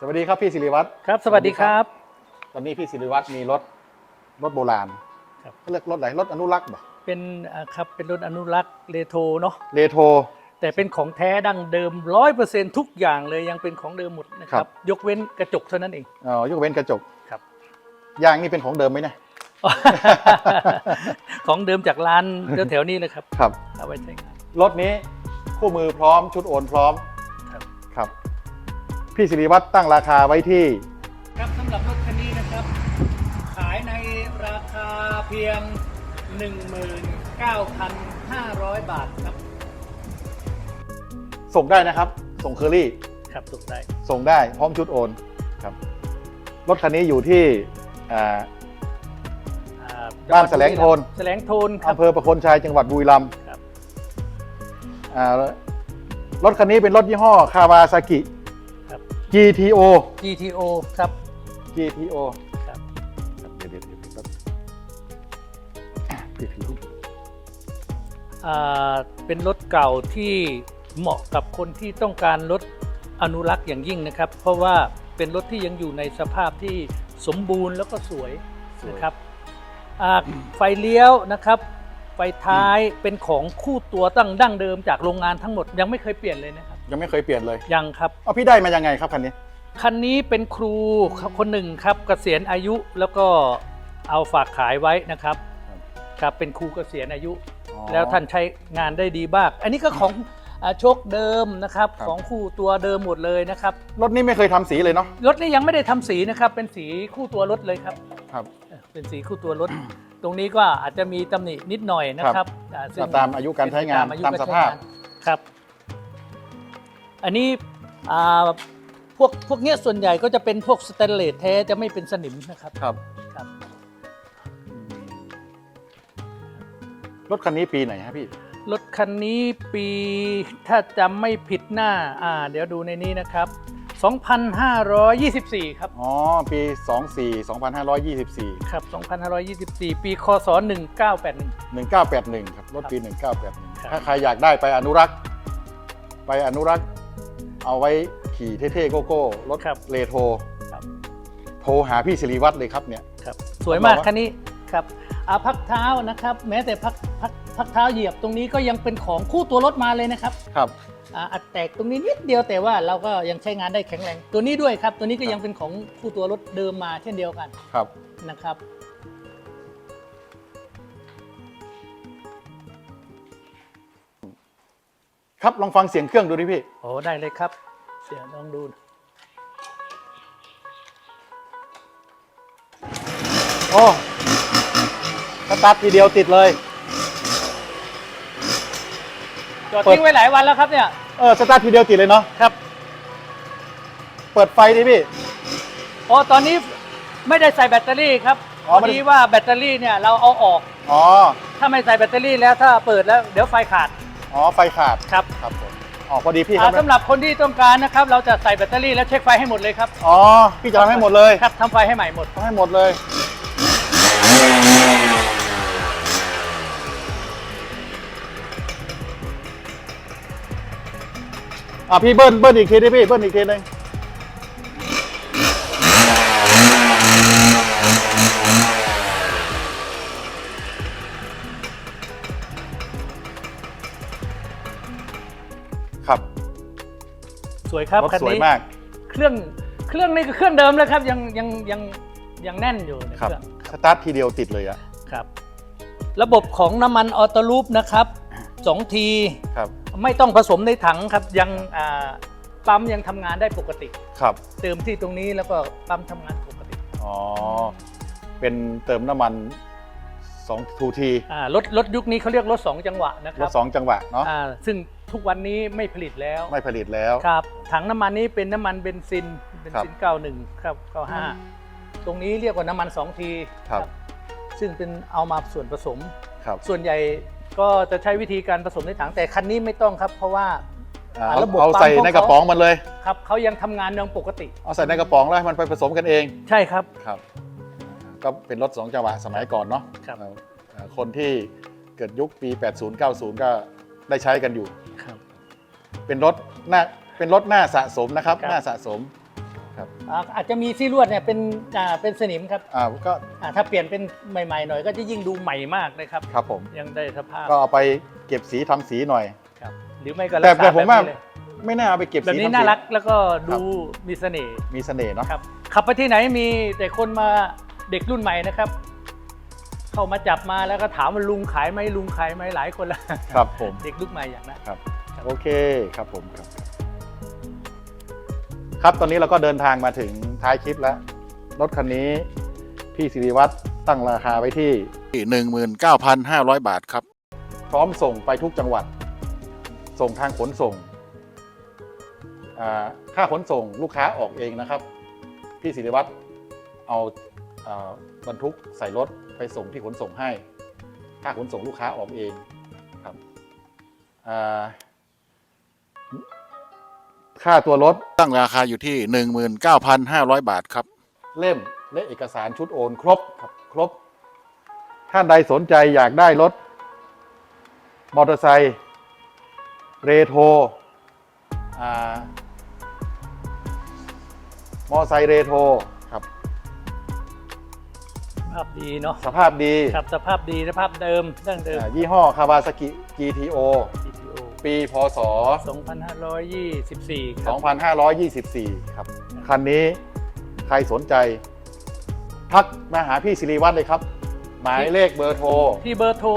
สวัสดีครับพี่สิริวัตรครับ สวัสดีครับ ตอนนี้พี่สิริวัตรมีรถรถโบราณครับ เขาเรียกรถอะไรรถอนุรักษ์บ่เป็นอ่าครับเป็นรถอนุรักษ์เรโทรเนาะเรโทร แต่เป็นของแท้ดั้งเดิมร้อยเปอร์เซ็นทุกอย่างเลยยังเป็นของเดิมหมดนะคครัรับ บ ยกเว้นกระจกเท่านั้นเองอ๋อยกเว้นกระจกครับ ยางนี่เป็นของเดิมไหมเนี่ย ของเดิมจากร้านแถวๆนี้เลยครับ ครับ เอาไว้ใช้งานรถนี้คู่มือพร้อมชุดโอนพร้อมครับครับ พี่สิริวัตรตั้งราคาไว้ที่ ครับสำหรับรถคันนี้นะครับ ขายในราคาเพียง 19,500 บาทครับ ส่งได้นะครับ ส่งเคอรี่ ครับถูกได้ ส่งได้พร้อมชุดโอนครับ รถคันนี้อยู่ที่อ่าอ่บ้านแสลงโทนแสลงโทนครับ อำเภอประโคนชัยจังหวัดบุรีรัมย์ครับ อ่ารถคันนี้เป็นรถยี่ห้อคาวาซากิครับ GTO GTO ครับ GTO ครับครับเดี๋ยวเดี๋ยวเดี๋ยวแป๊บปิดผิวอ่าเป็นรถเก่าที่เหมาะกับคนที่ต้องการรถอนุรักษ์อย่างยิ่งนะครับ เพราะว่าเป็นรถที่ยังอยู่ในสภาพที่สมบูรณ์แล้วก็สวยนะครับอ่าไฟเลี้ยวนะครับไฟท้ายเป็นของคู่ตัวตั้งดั้งเดิมจากโรงงานทั้งหมดยังไม่เคยเปลี่ยนเลยนะครับ ยังไม่เคยเปลี่ยนเลยยังครับ เอาพี่ได้มายังไงครับคันนี้ คันนี้เป็นครูคนหนึ่งครับเกษียณอายุแล้วก็เอาฝากขายไว้นะครับครับเป็นครูเกษียณอายุ อ๋อ แล้วท่านใช้งานได้ดีมาก อันนี้ก็ของอ่าโชคเดิมนะครับครับ ของคู่ตัวเดิมหมดเลยนะครับรถนี้ไม่เคยทำสีเลยเนาะรถนี้ยังไม่ได้ทำสีนะครับ เป็นสีคู่ตัวรถเลยครับ ครับเออเป็นสีคู่ตัวรถ ตรงนี้ก็อาจจะมีตำหนินิดหน่อยนะครับอ่ซึ่งตามอายุการใช้งานเป็ไปตามอายุสกรภาพใช้งนครับ อันนี้อ่าพวกพวกเนี้ยส่วนใหญ่ก็จะเป็นพวกสแตนเลสแท้จะไม่เป็นสนิมนะครับ ครับครับ รถคันนี้ปีไหนฮะพี่ รถคันนี้ปีถ้าจำไม่ผิดหน้า อ่า เดี๋ยวดูในนี้นะครับ 2,524 ครับ อ๋อ ปี 24 2524 ครับ 2,524 ปีคศ1981 1981 ครับ รถปีครับ1981 ถ้าใครอยากได้ไปอนุรักษ์ ไปอนุรักษ์ เอาไว้ขี่เท่ๆโกโก้รถครับเรโทรครับ โทรหาพี่สิริวัตรเลยครับเนี่ย ครับ สวยมากบอกว่าคันนี้ครับอ่าพักเท้านะครับ แม้แต่พักพักพักเท้าเหยียบตรงนี้ก็ยังเป็นของคู่ตัวรถมาเลยนะครับครับอ่าอัดแตกตรงนี้นิดเดียวแต่ว่าเราก็ยังใช้งานได้แข็งแรง ตัวนี้ด้วยครับ ตัวนี้ก็ครับยังเป็นของคู่ตัวรถเดิมมาเช่นเดียวกันครับนะครับ ครับลองฟังเสียงเครื่องดูดิพี่ โอ้ได้เลยครับเดี๋ยวลองดู โอ้สตาร์ททีเดียวติดเลย จอดเปิด ทิ้งไว้หลายวันแล้วครับเนี่ย เออสตาร์ททีเดียวติดเลยเนาะครับ เปิดไฟดิพี่อ๋อตอนนี้ไม่ได้ใส่แบตเตอรี่ครับอ๋พออไม่ได้ ดีว่าแบตเตอรี่เนี่ยเราเอาออก อ๋อ ถ้าไม่ใส่แบตเตอรี่แล้วถ้าเปิดแล้วเดี๋ยวไฟขาด อ๋อ ไฟขาด ครับ ครับผม อ๋อ พอดีพี่คอ่ารับสำหรับคนที่ต้องการนะครับ เราจะใส่แบตเตอรี่แล้วเช็คไฟให้หมดเลยครับอ๋อ พี่จะทำให้หมดเลยครับทำไฟให้ใหม่หมด ทำให้หมดเลย อะพี่เบิ้ลเบิ้ลอีกทีดิพี่ เบิ้ลอีกทีหนึง วยครับรถคันสวยนี้มาก เครื่องเครื่องนี่คือเครื่องเดิมเลยครับ ยังยังยังยังแน่นอยู่ในครัเคบรื่องสตาร์ททีเดียวติดเลยอะครับ ระบบของน้ำมันออโต้ลูปนะครับสองทีครับ ไม่ต้องผสมในถังครับ ยังอ่าปั๊มยังทำงานได้ปกติ ครับ เติมที่ตรงนี้แล้วก็ปั๊มทำงานปกติอ๋อ เป็นเติมน้ำมัน2ทูทีอ่ารถรถยุคนี้เขาเรียกรถ2จังหวะนะครรัถบสองจังหวะเนาะ อ่าซึ่ง ทุกวันนี้ไม่ผลิตแล้วไม่ผลิตแล้ว ครับ ถังน้ำมันนี้เป็นน้ำมันเบนซินเบนซินครับ91 ครับ 95 ตรงนี้เรียกว่าน้ำมัน 2 ทีครับ ซึ่งเป็นเอามาส่วนผสม ครับ ส่วนใหญ่ก็จะใช้วิธีการผสมในถังแต่คันนี้ไม่ต้องครับ เพราะว่าอ่าอ่าเอาระบบเอาใส่ปั๊มของในกระป๋องมันเลย ครับเขายังทำงานยังปกติ เอาใส่ในกระป๋องแล้วให้มันไปผสมกันเอง ใช่ครับ ครับ ก็เป็นรถสองจังหวะสมัยก่อนเนาะครับ เอ่อเอ่อคนที่เกิดยุคปี 80 90 ก็ได้ใช้กันอยู่ ครับ เป็นรถหน้าเป็นรถหน้าสะสมนะครับครับ หน้าสะสมครับอ่าอาจจะมีซี่ลวดเนี่ยเป็นอ่าเป็นสนิมครับอ่าก็อ่าถ้าเปลี่ยนเป็นใหม่ๆหน่อยก็จะยิ่งดูใหม่มากนะครับ ครับผม ยังได้สภาพก็เอาไปเก็บสีทำสีหน่อย ครับหรือไม่ก็แต่รักษแต่ผมว่าแบบนี้เลยไม่น่าเอาไปเก็บแบบสีนี้ทำสี น่ารักแล้วก็ครัดูบ มีเสน่ห์มีเสน่ห์เนาะครับขับไปที่ไหนมีแต่คนมาเด็กรุ่นใหม่นะครับ เข้ามาจับมาแล้วก็ถามว่าลุงขายไหมลุงขายไหมหลายคนละครับผมเด็กรุ่นใหม่อย่างนั้นครับโอเคครับผมครับ ครับตอนนี้เราก็เดินทางมาถึงท้ายคลิปแล้ว รถคันนี้พี่สิริวัตรตั้งราคาไว้ที่ 19,500 บาทครับ พร้อมส่งไปทุกจังหวัด ส่งทางขนส่งอ่าค่าขนส่งลูกค้าออกเองนะครับ พี่สิริวัตรเอาอา บรรทุกใส่รถไปส่งที่ขนส่งให้ ค่าขนส่งลูกค้าออกเองครับอ่าค่าตัวรถตั้งราคาอยู่ที่ 19,500 บาทครับ เล่มและเอกสารชุดโอนครบครับครบ ท่านใดสนใจอยากได้รถ มอเตอร์ไซค์เรโทรอ่ามอเตอร์ไซค์เรโทรครับสภาพดีเนาะสภาพดีครับสภาพดีสภาพเดิมดั้งเดิม อ่ายี่ห้อคาวาซากิ GTO GTO ปีพศ 2524ครับ2524 ครับ คันนี้ใครสนใจ ทักมาหาพี่สิริวัตรเลยครับ หมายเลขเบอร์โทร ที่เบอร์โทร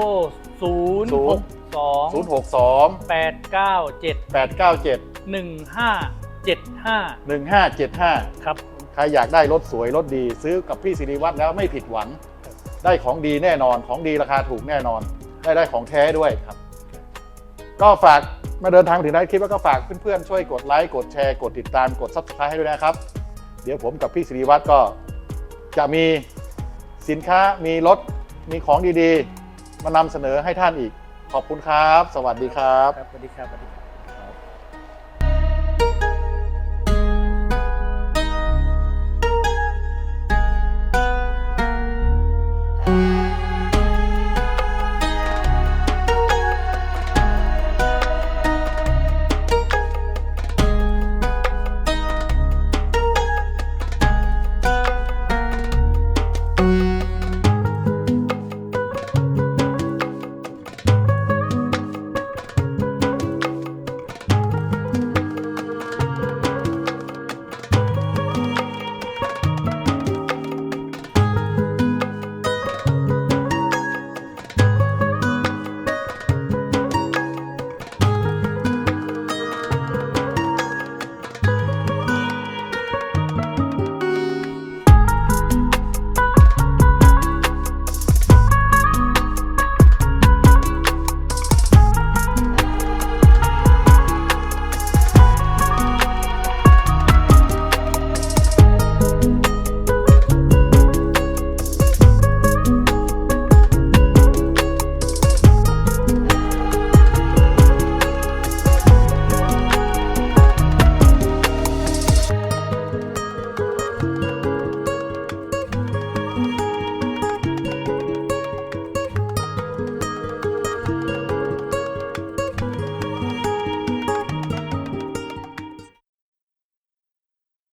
0 6 2 062 8 9 7 897 1 5 7 5 1575 ครับ ใครอยากได้รถสวยรถดีซื้อกับพี่สิริวัตรแล้วไม่ผิดหวัง ได้ของดีแน่นอนของดีราคาถูกแน่นอน ได้ได้ของแท้ด้วยครับ ก็ฝากมาเดินทางมาถึงท้คลิปแล้วก็ฝากเพื่อนๆช่วยกดไลค์กดแชร์กดติดตามกด subscribe ให้ด้วยนะครับ เดี๋ยวผมกับพี่สิริวัตรก็จะมีสินค้ามีรถมีของดีๆ มานำเสนอให้ท่านอีก ขอบคุณครับ สวัสดีครับ สวัสดีครับสวัสดีครับ